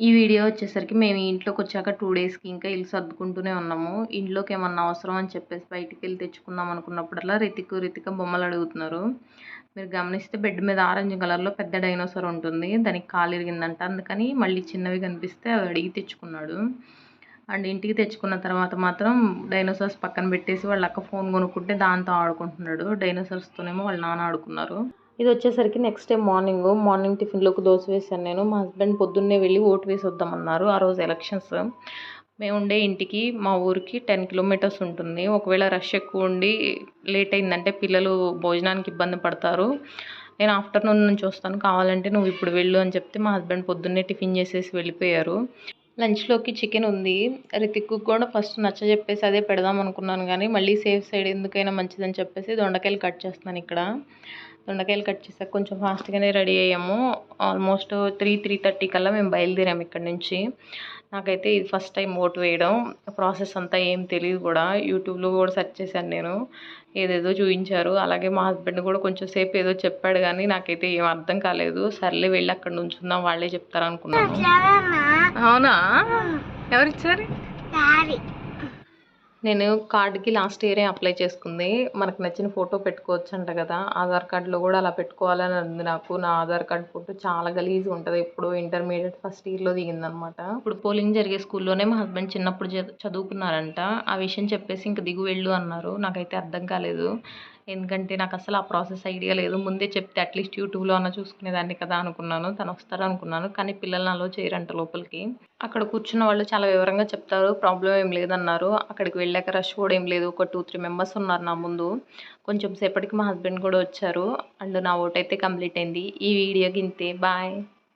ఈ వీడియో వచ్చేసరికి మేము ఇంట్లోకి వచ్చాక టూ డేస్కి ఇంకా ఇల్లు సర్దుకుంటూనే ఉన్నాము. ఇంట్లోకి ఏమన్నా అవసరం అని చెప్పేసి బయటికి వెళ్ళి తెచ్చుకుందాం అనుకున్నప్పుడల్లా రితిక్ రితిక బొమ్మలు అడుగుతున్నారు. మీరు గమనిస్తే బెడ్ మీద ఆరెంజ్ కలర్లో పెద్ద డైనోసార్ ఉంటుంది. దానికి కాలు ఇరిగిందంట. అందుకని మళ్ళీ చిన్నవి కనిపిస్తే అవి అడిగి తెచ్చుకున్నాడు. అండ్ ఇంటికి తెచ్చుకున్న తర్వాత మాత్రం డైనోసార్స్ పక్కన పెట్టేసి వాళ్ళ అక్క ఫోన్ కొనుక్కుంటే దాంతో ఆడుకుంటున్నాడు. డైనోసార్స్తోనేమో వాళ్ళ నాన్న ఆడుకున్నారు. ఇది వచ్చేసరికి నెక్స్ట్ డే మార్నింగ్ మార్నింగ్ టిఫిన్లోకి దోశ వేసాను నేను. మా హస్బెండ్ పొద్దున్నే వెళ్ళి ఓటు వేసి వద్దామన్నారు. ఆ రోజు ఎలక్షన్స్ మేము ఉండే ఇంటికి మా ఊరికి టెన్ కిలోమీటర్స్ ఉంటుంది. ఒకవేళ రష్ ఎక్కువ ఉండి లేట్ అయిందంటే పిల్లలు భోజనానికి ఇబ్బంది పడతారు. నేను ఆఫ్టర్నూన్ నుంచి వస్తాను. కావాలంటే నువ్వు ఇప్పుడు వెళ్ళు అని చెప్తే మా హస్బెండ్ పొద్దున్నే టిఫిన్ చేసేసి వెళ్ళిపోయారు. లంచ్లోకి చికెన్ ఉంది. రితిక్కు కూడా ఫస్ట్ నచ్చ చెప్పేసి అదే పెడదాం అనుకున్నాను కానీ మళ్ళీ సేఫ్ సైడ్ ఎందుకైనా మంచిదని చెప్పేసి దొండకాయలు కట్ చేస్తున్నాను ఇక్కడ. దొండకాయలు కట్ చేసాక కొంచెం ఫాస్ట్గానే రెడీ అయ్యాము. ఆల్మోస్ట్ త్రీ త్రీ థర్టీ కల్లా మేము బయలుదేరాము ఇక్కడ నుంచి. నాకైతే ఇది ఫస్ట్ టైం ఓటు వేయడం. ప్రాసెస్ అంతా ఏం తెలియదు కూడా. యూట్యూబ్లో కూడా సెర్చ్ చేశాను నేను. ఏదేదో చూపించారు అలాగే మా హస్బెండ్ కూడా కొంచెం సేపు ఏదో చెప్పాడు కానీ నాకైతే ఏం అర్థం కాలేదు. సర్లే వెళ్ళి అక్కడ నుంచుందాం వాళ్ళే చెప్తారు అనుకున్నాను అవునా? ఎవరిచ్చారు? నేను కార్డుకి లాస్ట్ ఇయరే అప్లై చేసుకుంది. మనకు నచ్చిన ఫోటో పెట్టుకోవచ్చు అంట కదా. ఆధార్ కార్డులో కూడా అలా పెట్టుకోవాలని ఉంది నాకు. నా ఆధార్ కార్డ్ ఫోటో చాలా గలీజ్గా ఉంటుంది. ఇప్పుడు ఇంటర్మీడియట్ ఫస్ట్ ఇయర్లో దిగిందనమాట. ఇప్పుడు పోలింగ్ జరిగే స్కూల్లోనే మా హస్బెండ్ చిన్నప్పుడు చదువుకున్నారంట. ఆ విషయం చెప్పేసి ఇంక దిగు వెళ్ళు అన్నారు. నాకైతే అర్థం కాలేదు. ఎందుకంటే నాకు అసలు ఆ ప్రాసెస్ ఐడియా లేదు. ముందే చెప్తే అట్లీస్ట్ యూట్యూబ్లో అన్న చూసుకునేదాన్ని కదా అనుకున్నాను. తను వస్తారు అనుకున్నాను. కానీ పిల్లల్ని అలో చేయరంట లోపలికి. అక్కడ కూర్చున్న వాళ్ళు చాలా వివరంగా చెప్తారు. ప్రాబ్లం ఏం లేదన్నారు. అక్కడికి వెళ్ళాక రష్ కూడా ఏం లేదు. ఒక టూ త్రీ మెంబర్స్ ఉన్నారు నా ముందు. కొంచెం సేపటికి మా హస్బెండ్ కూడా వచ్చారు. అండ్ నా ఓట్ అయితే కంప్లీట్ అయింది. ఈ వీడియోకి ఇంతే బాయ్.